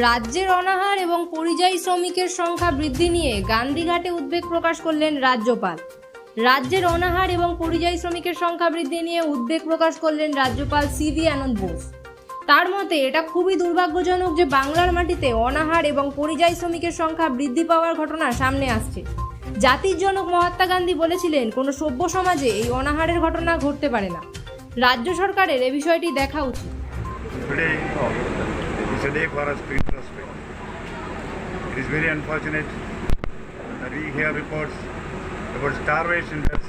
রাজ্যের অনাহার এবং পরিযায়ী শ্রমিকের সংখ্যা বৃদ্ধি নিয়ে গান্ধীঘাটে উদ্বেগ প্রকাশ করলেন রাজ্যপাল। রাজ্যের অনাহার এবং পরিযায়ী শ্রমিকের সংখ্যা বৃদ্ধি নিয়ে উদ্বেগ প্রকাশ করলেন রাজ্যপাল সিভি আনন্দ বোস। তার মতে, এটা খুবই দুর্ভাগ্যজনক যে বাংলার মাটিতে অনাহার এবং পরিযায়ী শ্রমিকের সংখ্যা বৃদ্ধি পাওয়ার ঘটনা সামনে আসছে। জাতির জনক মহাত্মা গান্ধী বলেছিলেন, কোনো সভ্য সমাজে এই অনাহারের ঘটনা ঘটতে পারে না। রাজ্য সরকারের এ বিষয়টি দেখা উচিত। Today for us to introspect. It is very unfortunate that we hear reports about starvation deaths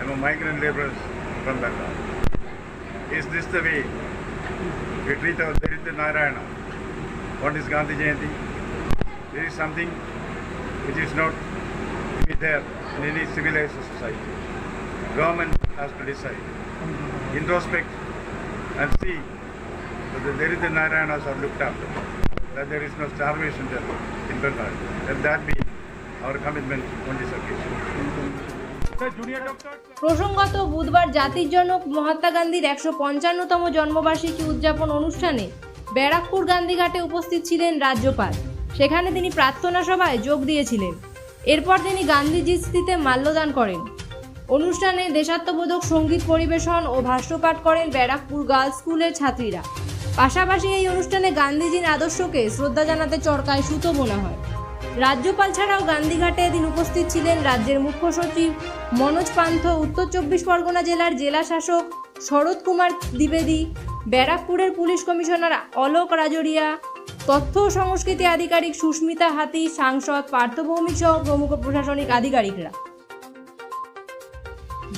among migrant laborers from Bengal. Is this the way we treat our Daritya Narayana? What is Gandhi Jayanti? There is something which is not to be there in any civilized society. Government has to decide, introspect and see that the Daritya Narayanas are looked after, that there is no starvation there in Bengal. Let that be our commitment on this occasion. প্রসঙ্গত বুধবার জাতির জনক মহাত্মা গান্ধীর একশো পঞ্চান্নতম জন্মবার্ষিকী উদযাপন অনুষ্ঠানে ব্যারাকপুর গান্ধীঘাটে উপস্থিত ছিলেন রাজ্যপাল। সেখানে তিনি প্রার্থনা সভায় যোগ দিয়েছিলেন। এরপর তিনি গান্ধীজির স্মৃতিতে মাল্যদান করেন। অনুষ্ঠানে দেশাত্মবোধক সংগীত পরিবেশন ও ভাষ্যপাঠ করেন ব্যারাকপুর গার্লস স্কুলের ছাত্রীরা। পাশাপাশি এই অনুষ্ঠানে গান্ধীজির আদর্শকে শ্রদ্ধা জানাতে চরকায় সুতো বোনা হয়। রাজ্যপাল ছাড়াও গান্ধীঘাটে এদিন উপস্থিত ছিলেন রাজ্যের মুখ্য সচিব মনোজ পান্থ, উত্তর চব্বিশ পরগনা জেলার জেলা শাসক শরৎ কুমার দ্বিবেদী, ব্যারাকপুরের পুলিশ কমিশনার অলোক রাজরিয়া, তথ্য ও সংস্কৃতি আধিকারিক সুস্মিতা হাতি, সাংসদ পার্থ ভৌমিক সহ প্রমুখ প্রশাসনিক আধিকারিকরা।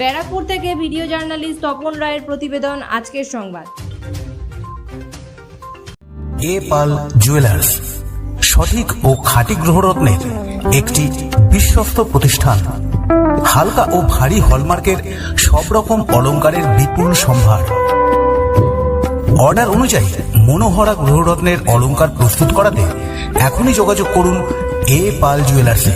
ব্যারাকপুর থেকে ভিডিও জার্নালিস্ট তপন রায়ের প্রতিবেদন, আজকের সংবাদ। A Pal jewellers. সঠিক ও খাঁটি গ্রহরত্নের একটি বিশ্বস্ত প্রতিষ্ঠান। হালকা ও ভারী হলমার্কের সব রকম অলংকারের বিপুল সম্ভার। অর্ডার অনুযায়ী মনোহরা গ্রহরত্নের অলংকার প্রস্তুত করাতে এখনই যোগাযোগ করুন এ পাল জুয়েলার্সে।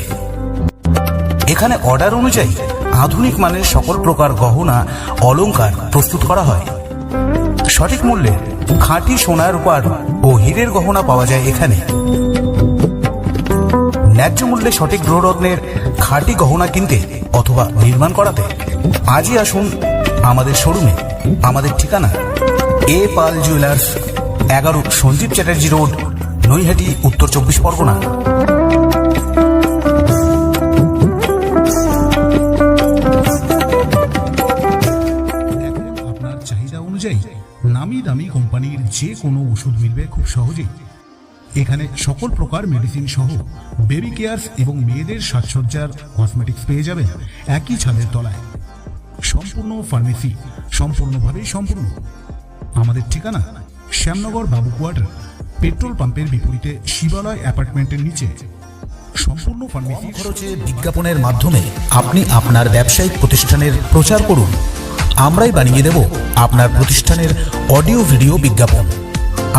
এখানে অর্ডার অনুযায়ী আধুনিক মানের সকল প্রকার গহনা অলংকার প্রস্তুত করা হয়। সঠিক মূল্যে খাঁটি সোনার রূপার ও হীরের গহনা পাওয়া যায় এখানে। ন্যায্য মূল্যে সঠিক গ্রহরত্নের খাঁটি গহনা কিনতে অথবা নির্মাণ করাতে আজই আসুন আমাদের শোরুমে। আমাদের ঠিকানা এ পাল জুয়েলার্স, এগারো সঞ্জীব চ্যাটার্জি রোড, নৈহাটি, উত্তর চব্বিশ পরগনা। যে কোনো ওষুধ মিলবে খুব সহজেই। এখানে সকল প্রকার মেডিসিন সহ বেবি কেয়ারস এবং মেয়েদের সাজসজ্জার কসমেটিক্স পেয়ে যাবেন একই ছাদের তলায়। সম্পূর্ণ ফার্মেসি সম্পূর্ণভাবেই সম্পূর্ণ। আমাদের ঠিকানা শ্যামনগর বাবু কোয়ার্টার, পেট্রোল পাম্পের বিপরীতে শিবালয় অ্যাপার্টমেন্টের নিচে। সম্পূর্ণ ফার্মেসি খরচে বিজ্ঞাপনের মাধ্যমে আপনি আপনার ব্যবসায়িক প্রতিষ্ঠানের প্রচার করুন। আমরাই বানিয়ে দেব আপনার প্রতিষ্ঠানের অডিও ভিডিও বিজ্ঞাপন।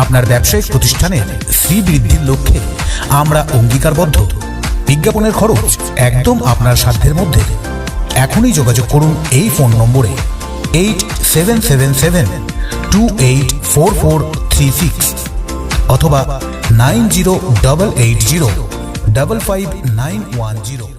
আপনার ব্যবসায়িক প্রতিষ্ঠানের শ্রী বৃদ্ধির লক্ষ্যে আমরা অঙ্গীকারবদ্ধ। বিজ্ঞাপনের খরচ একদম আপনার সাধ্যের মধ্যে। এখনই যোগাযোগ করুন এই ফোন নম্বরে eight seven seven seven, two eight four four three six অথবা nine zero double eight zero double five nine one zero.